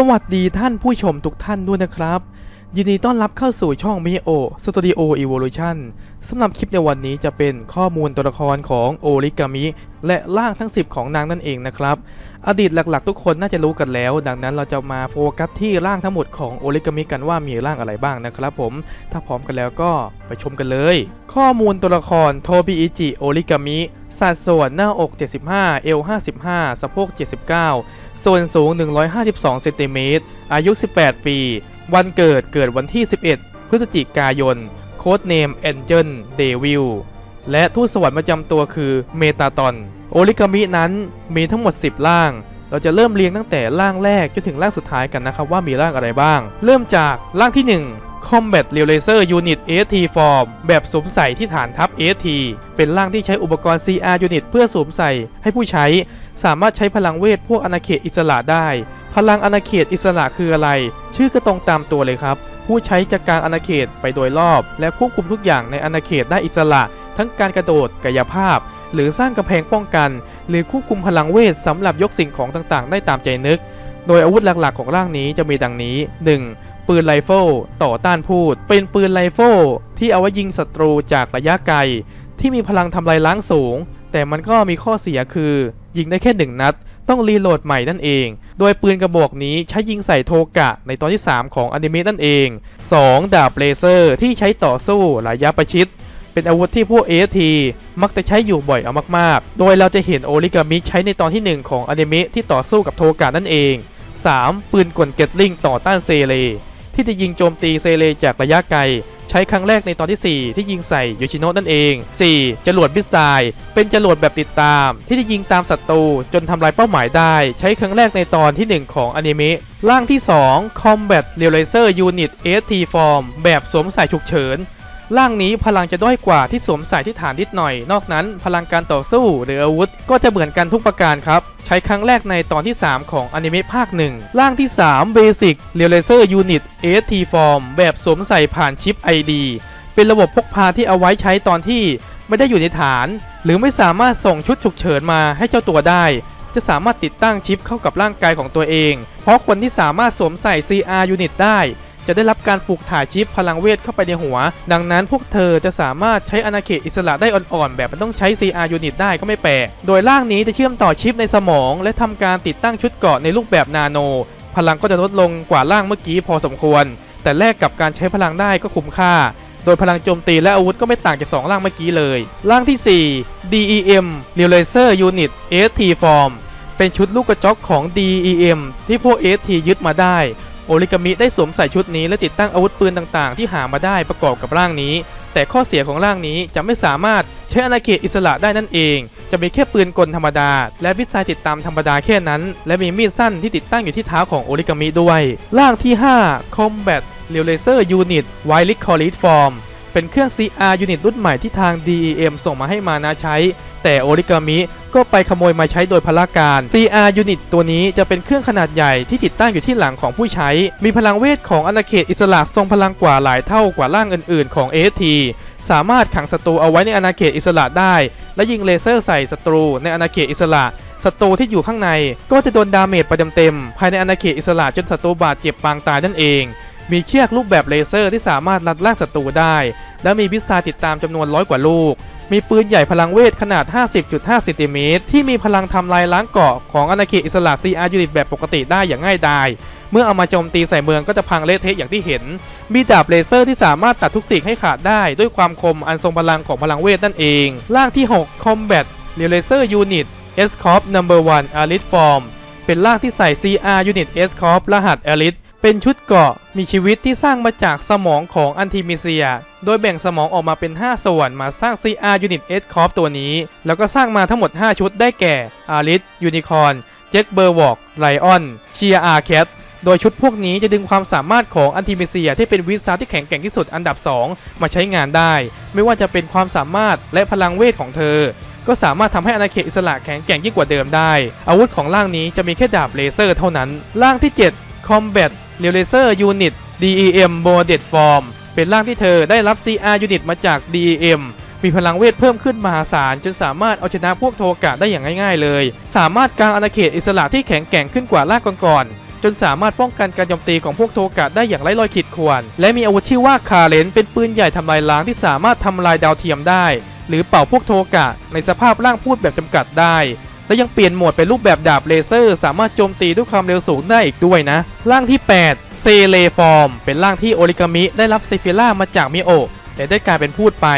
สวัสดีท่านผู้ชมทุกท่านด้วยนะครับ ยินดีต้อนรับเข้าสู่ช่องมิโอสตูดิโออี o l u t i o n สำหรับคลิปในวันนี้จะเป็นข้อมูลตัวละครของโอริกามิ และร่างทั้ง 10 ของนางนั่นเองนะครับ อดีตหลักๆ ทุกคนน่าจะรู้กันแล้ว ดังนั้นเราจะมาโฟกัสที่ร่างทั้งหมดของโอริกามิกันว่ามีร่างอะไรบ้างนะครับผม ถ้าพร้อมกันแล้วก็ไปชมกันเลย ข้อมูลตัวละครโทบิอิจิโอริกามิสัดส่วนหน้าอก 75 เอว 55 สะโพก 79 ส่วนสูง 152 เซนติเมตร อายุ 18 ปี วันเกิดเกิดวันที่ 11 พฤศจิกายน โค้ดเนม a อนเจ l เดวิล และทูตสวรรค์ประจำตัวคือเมตาตอน โอริกามินั้นมีทั้งหมด 10ร่าง เราจะเริ่มเรียงตั้งแต่ร่างแรกจนถึงร่างสุดท้ายกันนะครับว่ามีร่างอะไรบ้าง เริ่มจากร่างที่ 1 Combat r e a l a s e r Unit AT Form แบบสวมใส่ที่ฐานทัพ AT เป็นร่างที่ใช้อุปกรณ์ CR Unit เพื่อสวมใส่ให้ผู้ใช้ สามารถใช้พลังเวทพวกอาณาเขตอิสระได้ พลังอาณาเขตอิสระคืออะไร ชื่อก็ตรงตามตัวเลยครับ ผู้ใช้จะกกางอาณาเขตไปโดยรอบ และควบคุมทุกอย่างในอาณาเขตได้อิสระ ทั้งการกระโดดกายภาพ หรือสร้างกำแพงป้องกัน หรือควบคุมพลังเวทสำหรับยกสิ่งของต่างๆ ได้ตามใจนึก โดยอาวุธหลักๆ ของร่างนี้จะมีดังนี้ 1. ปืนไรเฟิลต่อต้านพูด เป็นปืนไรเฟิลที่เอาไว้ยิงศัตรูจากระยะไกล ที่มีพลังทำลายล้างสูง แต่มันก็มีข้อเสียคือ ยิงได้แค่หนึ่งนัด ต้องรีโหลดใหม่นั่นเอง โดยปืนกระบอกนี้ใช้ยิงใส่โทกะในตอนที่ 3 ของอนิเมะนั่นเอง 2. ดาบเลเซอร์ที่ใช้ต่อสู้ระยะประชิดเป็นอาวุธที่พวก AFT มักจะใช้อยู่บ่อยเอามากๆ โดยเราจะเห็นโอริกามิใช้ในตอนที่ 1 ของอนิเมะที่ต่อสู้กับโทกะนั่นเอง 3. ปืนกลเกตลิงต่อต้านเซเลที่จะยิงโจมตีเซเลจากระยะไกล ใช้ครั้งแรกในตอนที่ 4 ที่ยิงใส่ยูชิโนะนั่นเอง 4. จรวดมิสไซล์เป็นจรวดแบบติดตาม ที่จะยิงตามศัตรูจนทำลายเป้าหมายได้ ใช้ครั้งแรกในตอนที่ 1 ของอนิเมะร่างที่ 2 Combat Realizer Unit ST Form แบบสวมใส่ฉุกเฉิน ร่างนี้พลังจะด้อยกว่าที่สวมใส่ที่ฐานนิดหน่อย นอกนั้น พลังการต่อสู้หรืออาวุธ ก็จะเหมือนกันทุกประการครับ ใช้ครั้งแรกในตอนที่ 3 ของอนิเมะภาคหนึ่งร่างที่ 3 Basic Realizer Unit ST Form แบบสวมใส่ผ่านชิป ID เป็นระบบพกพาที่เอาไว้ใช้ตอนที่ไม่ได้อยู่ในฐาน หรือไม่สามารถส่งชุดฉุกเฉินมาให้เจ้าตัวได้ จะสามารถติดตั้งชิปเข้ากับร่างกายของตัวเอง เพราะคนที่สามารถสวมใส่ CR Unit ได้ จะได้รับการปลูกถ่ายชิปพลังเวทเข้าไปในหัว ดังนั้นพวกเธอจะสามารถใช้อาณาเขตอิสระได้อ่อนๆ แบบมันต้องใช้ CR Unit ได้ก็ไม่แปลก โดยร่างนี้จะเชื่อมต่อชิปในสมอง และทำการติดตั้งชุดเกราะในรูปแบบนาโน พลังก็จะลดลงกว่าร่างเมื่อกี้พอสมควร แต่แลกกับการใช้พลังได้ก็คุ้มค่าโดยพลังโจมตีและอาวุธก็ไม่ต่างจาก 2 ร่างเมื่อกี้เลย ร่างที่ 4 DEM Realizer Unit ST Form เป็นชุดลูกกระจอกของ DEM ที่พวก ST ยึดมาได้ โอริกามิได้สวมใส่ชุดนี้และติดตั้งอาวุธปืนต่างๆ ที่หามาได้ประกอบกับร่างนี้ แต่ข้อเสียของร่างนี้จะไม่สามารถใช้อาณาเขตอิสระได้นั่นเอง จะมีแค่ปืนกลธรรมดา และมิสไซล์ติดตามธรรมดาแค่นั้น และมีมีดสั้นที่ติดตั้งอยู่ที่เท้าของโอริกามิด้วย ร่างที่ 5 Combat Realizer Unit Wild Collit Form เป็นเครื่อง CR Unit รุ่นใหม่ที่ทาง DEM ส่งมาให้มานาใช้ แต่โอริกามิ ก็ไปขโมยมาใช้โดยพลาการ CR Unit ตัวนี้จะเป็นเครื่องขนาดใหญ่ที่ติดตั้งอยู่ที่หลังของผู้ใช้ มีพลังเวทของอาณาเขตอิสระทรงพลังกว่าหลายเท่ากว่าร่างอื่น ๆ ของ AT สามารถขังศัตรูเอาไว้ในอาณาเขตอิสระได้ และยิงเลเซอร์ใส่ศัตรูในอาณาเขตอิสระศัตรูที่อยู่ข้างในก็จะโดนดาเมจไปเต็มๆภายในอาณาเขตอิสระจนศัตรูบาดเจ็บปางตายนั่นเอง มีเชือกรูปแบบเลเซอร์ที่สามารถรัดล่างศัตรูได้ และมีพิซซาติดตามจำนวนร้อยกว่าลูก มีปืนใหญ่พลังเวทขนาด 50.5เซนติเมตรที่มีพลังทำลายล้างเกาะของอาณาเขตอิสระ CR Unit แบบปกติได้อย่างง่ายดาย เมื่อเอามาโจมตีใส่เมืองก็จะพังเละเทะอย่างที่เห็น มีดาบเลเซอร์ที่สามารถตัดทุกสิ่งให้ขาดได้ ด้วยความคมอันทรงพลังของพลังเวทนั่นเอง ร่างที่6 Combat Realizer Unit S Corp Number 1 Elite Form เป็นร่างที่ใส่ CR Unit S Corp รหัส Elite เป็นชุดเกาะมีชีวิตที่สร้างมาจากสมองของอันติมิเซีย โดยแบ่งสมองออกมาเป็น 5 ส่วนมาสร้าง CR Unit S Corp ตัวนี้ แล้วก็สร้างมาทั้งหมด 5 ชุดได้แก่อาริสยูนิคอนเจ็คเบอร์วอกไลออนเชียร์อาร์แคทโดยชุดพวกนี้จะดึงความสามารถของอันติมิเซียที่เป็นวิสาที่แข็งแกร่งที่สุดอันดับ 2 มาใช้งานได้ ไม่ว่าจะเป็นความสามารถและพลังเวทของเธอ ก็สามารถทำให้อาณาเขตอิสระแข็งแกร่งยิ่งกว่าเดิมได้ อาวุธของร่างนี้จะมีแค่ดาบเลเซอร์เท่านั้น ร่างที่ 7 Combat Realizer Unit DEM Bonded Form เป็นร่างที่เธอได้รับ CR Unit มาจาก DEM มีพลังเวทเพิ่มขึ้นมหาศาลจนสามารถเอาชนะพวกโทกะได้อย่างง่ายๆเลย สามารถกางอาณาเขตอิสระที่แข็งแกร่งขึ้นกว่าร่างก่อนๆจจนสามารถป้องกันการโจมตีของพวกโทกะได้อย่างไร้รอยขีดข่วน และมีอาวุธชื่อว่าคาเลนเป็นปืนใหญ่ทำลายล้างที่สามารถทำลายดาวเทียมได้ หรือเป่าพวกโทกะในสภาพร่างพูดแบบจำกัดได้ และยังเปลี่ยนโหมดเป็นรูปแบบดาบเลเซอร์ สามารถโจมตีด้วยความเร็วสูงได้อีกด้วยนะร่างที่ 8 เซเลฟอร์ม เป็นร่างที่โอริกามิได้รับเซฟิล่ามาจากมิโอและได้กลายเป็นพูดไป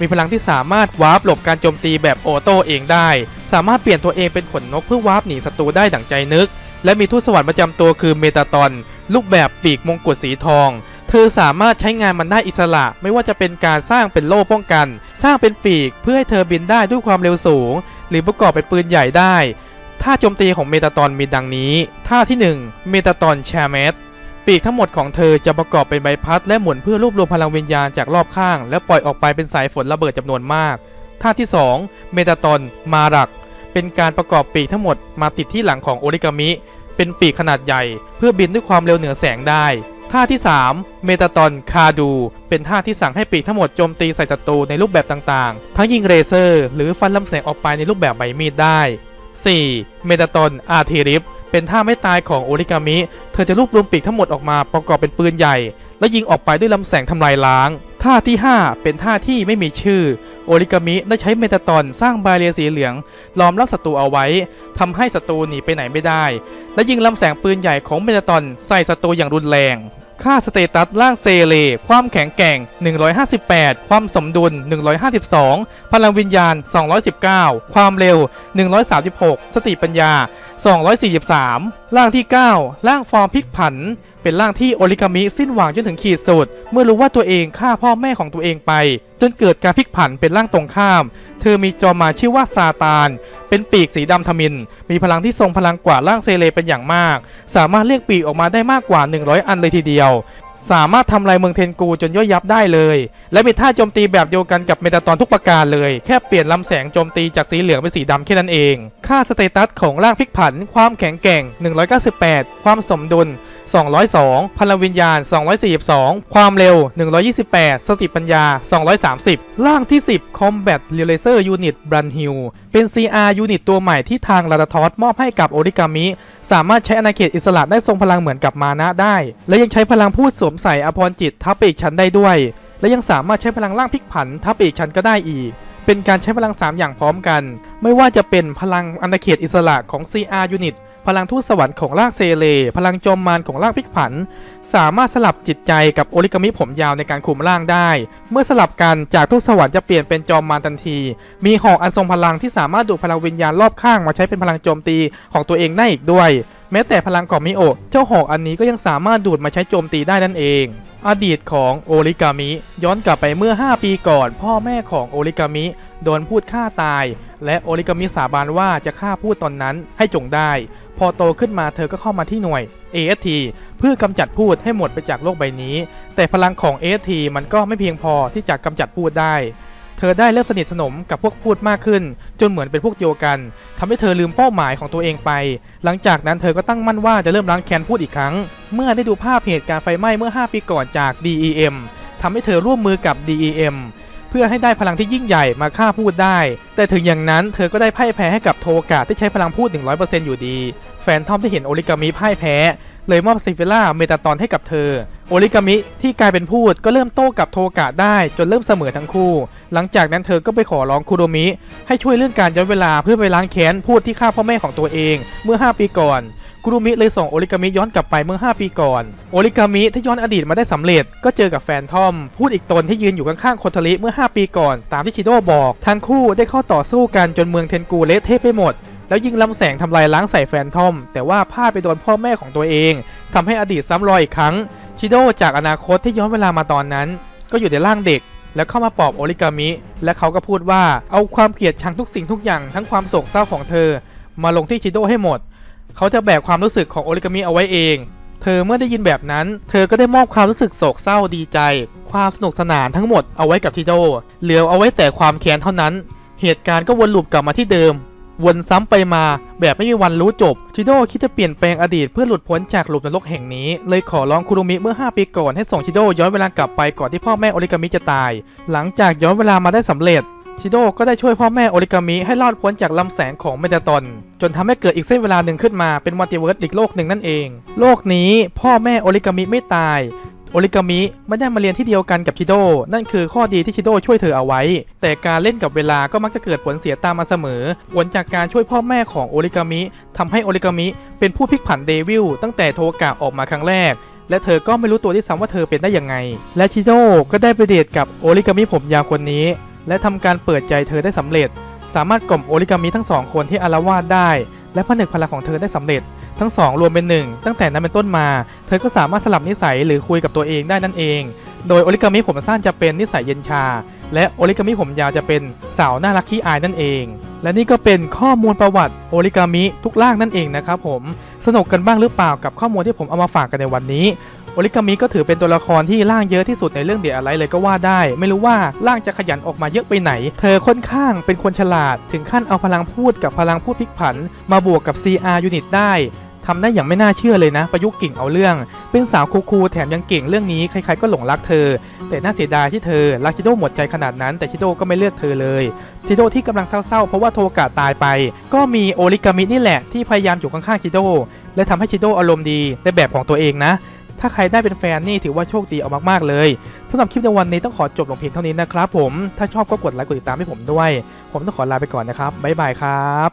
มีพลังที่สามารถวาร์ปหลบการโจมตีแบบออโต้เองได้ สามารถเปลี่ยนตัวเองเป็นขนนกเพื่อวาร์ปหนีศัตรูได้ดั่งใจนึก และมีทูตสวรรค์ประจำตัวคือเมตาตอนรูปแบบปีกมงกุฎสีทอง เธอสามารถใช้งานมันได้อิสระ ไม่ว่าจะเป็นการสร้างเป็นโล่ป้องกัน สร้างเป็นปีกเพื่อให้เธอบินได้ด้วยความเร็วสูง หรือประกอบเป็นปืนใหญ่ได้ท่าโจมตีของเมตาตอนมีดังนี้ ท่าที่ 1 เมตาตอนแชร์เมสปีกทั้งหมดของเธอจะประกอบเป็นใบพัดและหมุนเพื่อรวบรวมพลังวิญญาณจากรอบข้าง แล้วปล่อยออกไปเป็นสายฝนระเบิดจำนวนมาก ท่าที่ 2 เมตาตอนมารัก เป็นการประกอบปีกทั้งหมดมาติดที่หลังของโอริกามิ เป็นปีกขนาดใหญ่ เพื่อบินด้วยความเร็วเหนือแสงได้ ท่าที่ 3 เมตาตอนคาดู เป็นท่าที่สั่งให้ปีกทั้งหมดโจมตีใส่ศัตรูในรูปแบบต่างๆ ทั้งยิงเรเซอร์ หรือฟันลำแสงออกไปในรูปแบบใบมีดได้ 4. เมตาตอนอาร์เทริฟเป็นท่าไม่ตายของโอริกามิ เธอจะรวบรวมปีกทั้งหมดออกมาประกอบเป็นปืนใหญ่ และยิงออกไปด้วยลำแสงทำลายล้าง ท่าที่ 5 เป็นท่าที่ไม่มีชื่อ โอริกามิได้ใช้เมตาตอนสร้างบาเรียสีเหลือง ล้อมรับศัตรูเอาไว้ทำให้ศัตรูหนีไปไหนไม่ได้ และยิงลำแสงปืนใหญ่ของเมตาตอนใส่ศัตรูอย่างรุนแรง ค่าสเตตัสล่างเซเล ความแข็งแกร่ง 158 ความสมดุล 152 พลังวิญญาณ 219 ความเร็ว 136 สติปัญญา 243 ล่างที่ 9 ล่างฟอร์มพลิกผัน เป็นร่างที่โอริกามิสิ้นหวังจนถึงขีดสุด เมื่อรู้ว่าตัวเองฆ่าพ่อแม่ของตัวเองไป จนเกิดการพลิกผันเป็นร่างตรงข้าม เธอมีจอมาชื่อว่าซาตาน เป็นปีกสีดำทมิน มีพลังที่ทรงพลังกว่าร่างเซเลเป็นอย่างมาก สามารถเรียกปีกออกมาได้มากกว่า 100 อันเลยทีเดียว สามารถทำลายเมืองเทนกูจนย่อยยับได้เลย และมีท่าโจมตีแบบเดียวกันกับเมตาตอนทุกประการเลย แค่เปลี่ยนลำแสงโจมตีจากสีเหลืองเป็นสีดำแค่นั้นเอง ค่าสเตตัสของร่างพลิกผัน ความแข็งแกร่ง 198 ความสมดุล 202 พลังวิญญาณ 242 ความเร็ว 128 สติปัญญา 230 ร่างที่ 10 Combat Realizer Unit b r a n h i l เป็น CR Unit ตัวใหม่ที่ทางลาดาทอสมอบให้กับโอริกามิ สามารถใช้อาณาเขตอิสระได้ทรงพลังเหมือนกับมานะได้ และยังใช้พลังพูดสวมใส่อภรจิตทับไปอีกชั้นได้ด้วย และยังสามารถใช้พลังร่างพลิกผันทับไปอีกชั้นก็ได้อีกเป็นการใช้พลัง 3 อย่างพร้อมกัน ไม่ว่าจะเป็นพลังอาณาเขตอิสระของ CR Unit พลังทูตสวรรค์ของร่างเซเล พลังจอมมารของร่างพิกผัน สามารถสลับจิตใจกับโอริกามิผมยาวในการคุมร่างได้ เมื่อสลับกันจากทูตสวรรค์จะเปลี่ยนเป็นจอมมารทันที มีหอกอันทรงพลังที่สามารถดูดพลังวิญญาณรอบข้างมาใช้เป็นพลังโจมตีของตัวเองได้อีกด้วย แม้แต่พลังของมิโอเจ้าหอกอันนี้ก็ยังสามารถดูดมาใช้โจมตีได้นั่นเองอดีตของโอริกามิ ย้อนกลับไปเมื่อ 5 ปีก่อน พ่อแม่ของโอริกามิ โดนพูดฆ่าตาย และโอริกามิสาบานว่าจะฆ่าพูดตอนนั้นให้จงได้ พอโตขึ้นมาเธอก็เข้ามาที่หน่วย AST เพื่อกำจัดพูดให้หมดไปจากโลกใบนี้ แต่พลังของ AST มันก็ไม่เพียงพอที่จะกำจัดพูดได้ เธอได้เริ่มสนิทสนมกับพวกพูดมากขึ้น จนเหมือนเป็นพวกเดียวกันทำให้เธอลืมเป้าหมายของตัวเองไป หลังจากนั้นเธอก็ตั้งมั่นว่าจะเริ่มล้างแค้นพูดอีกครั้ง เมื่อได้ดูภาพเหตุการณ์ไฟไหม้เมื่อ 5 ปีก่อนจาก DEM ทำให้เธอร่วมมือกับ DEM เพื่อให้ได้พลังที่ยิ่งใหญ่มาฆ่าพูดได้ แต่ถึงอย่างนั้นเธอก็ได้พ่ายแพ้ให้กับโทกะที่ใช้พลังพูด 100%อยู่ดี แฟนทอมที่เห็นโอริกามิพ่ายแพ้ เลยมอบซิฟิล่าเมตาตอนให้กับเธอ โอริกามิที่กลายเป็นพูดก็เริ่มโต้กับโทกะได้จนเริ่มเสมอทั้งคู่ หลังจากนั้นเธอก็ไปขอร้องคุโรมิ ให้ช่วยเรื่องการย้อนเวลาเพื่อไปล้างแค้นพูดที่ฆ่าพ่อแม่ของตัวเองเมื่อ 5 ปีก่อน คุรุมิเลยส่งโอริกามิย้อนกลับไปเมื่อ 5 ปีก่อน โอริกามิที่ย้อนอดีตมาได้สำเร็จ ก็เจอกับแฟนทอม พูดอีกตนที่ยืนอยู่ข้างๆโคทาริเมื่อ 5 ปีก่อน ตามที่ชิโดบอก ทั้งคู่ได้เข้าต่อสู้กันจนเมืองเทนกูเละเทะไปหมด แล้วยิงลำแสงทำลายล้างใส่แฟนทอม แต่ว่าพลาดไปโดนพ่อแม่ของตัวเองทำให้อดีตซ้ำรอยอีกครั้ง ชิโดจากอนาคตที่ย้อนเวลามาตอนนั้น ก็อยู่ในร่างเด็กแล้วเข้ามาปอบโอริกามิ และเขาก็พูดว่าเอาความเกลียดชังทุกสิ่งทุกอย่างทั้งความโศกเศร้าของเธอ มาลงที่ชิโดให้หมด เขาจะแบกความรู้สึกของโอริกามิเอาไว้เอง เธอเมื่อได้ยินแบบนั้น เธอก็ได้มอบความรู้สึกโศกเศร้าดีใจ ความสนุกสนานทั้งหมดเอาไว้กับชิโดเหลือเอาไว้แต่ความแค้นเท่านั้น เหตุการณ์ก็วนลูปกลับมาที่เดิม วนซ้ำไปมาแบบไม่มีวันรู้จบชิโดคิดจะเปลี่ยนแปลงอดีตเพื่อหลุดพ้นจากหลุมนรกแห่งนี้ เลยขอร้องคุรุมิเมื่อ 5 ปีก่อนให้ส่งชิโดย้อนเวลากลับไปก่อนที่พ่อแม่โอริกามิจะตาย หลังจากย้อนเวลามาได้สำเร็จ ชิโดก็ได้ช่วยพ่อแม่โอริกามิให้รอดพ้นจากลำแสงของเมตาตอน จนทำให้เกิดอีกเส้นเวลาหนึ่งขึ้นมาเป็นมัลติเวิร์สอีกโลกหนึ่งนั่นเอง โลกนี้พ่อแม่โอริกามิไม่ตายโอริกามิไม่ได้มาเรียนที่เดียวกันกับชิโด นั่นคือข้อดีที่ชิโดช่วยเธอเอาไว้ แต่การเล่นกับเวลาก็มักจะเกิดผลเสียตามมาเสมอ ผลจากการช่วยพ่อแม่ของโอริกามิทำให้โอริกามิเป็นผู้พลิกผันเดวิลตั้งแต่โทกะออกมาครั้งแรก และเธอก็ไม่รู้ตัวที่ซ้ำว่าเธอเป็นได้ยังไง และชิโดก็ได้ไปเดทกับโอริกามิผมยาวคนนี้ และทำการเปิดใจเธอได้สำเร็จ สามารถกล่อมโอริกามิทั้งสองคนที่อารวาสได้ และผนึกพลังของเธอได้สำเร็จ ทั้งสองรวมเป็นหนึ่งตั้งแต่นั้นเป็นต้นมา เธอก็สามารถสลับนิสัยหรือคุยกับตัวเองได้นั่นเอง โดยโอริกามิผมสั้นจะเป็นนิสัยเย็นชา และโอริกามิผมยาวจะเป็นสาวน่ารักขี้อายนั่นเอง และนี่ก็เป็นข้อมูลประวัติโอริกามิทุกร่างนั่นเองนะครับผมสนุกกันบ้างหรือเปล่ากับข้อมูลที่ผมเอามาฝากกันในวันนี้ โอริกามิก็ถือเป็นตัวละครที่ร่างเยอะที่สุดในเรื่องเดียอะไรเลยก็ว่าได้ ไม่รู้ว่าร่างจะขยันออกมาเยอะไปไหน เธอค่อนข้างเป็นคนฉลาด ถึงขั้นเอาพลังพูดกับพลังพูดพลิกผัน มาบวกกับ CR Unit ได้ทำได้อย่างไม่น่าเชื่อเลยนะ ประยุกต์กิ่งเอาเรื่อง เป็นสาวคูลๆแถมยังเก่งเรื่องนี้ใครๆก็หลงรักเธอ แต่น่าเสียดายที่เธอรักชิโดหมดใจขนาดนั้น แต่ชิโดก็ไม่เลือกเธอเลยชิโดที่กำลังเศร้าๆเพราะว่าโทกะตายไป ก็มีโอริกามินี่แหละที่พยายามอยู่ข้างๆชิโดและทำให้ชิโดอารมณ์ดีในแบบของตัวเองนะ ถ้าใครได้เป็นแฟนนี่ถือว่าโชคดีเอามากๆเลยสำหรับคลิปในวันนี้ต้องขอจบลงเพียงเท่านี้นะครับผมถ้าชอบก็กดไลค์กดติดตามให้ผมด้วย ผมต้องขอลาไปก่อนนะครับบ๊ายบายครับ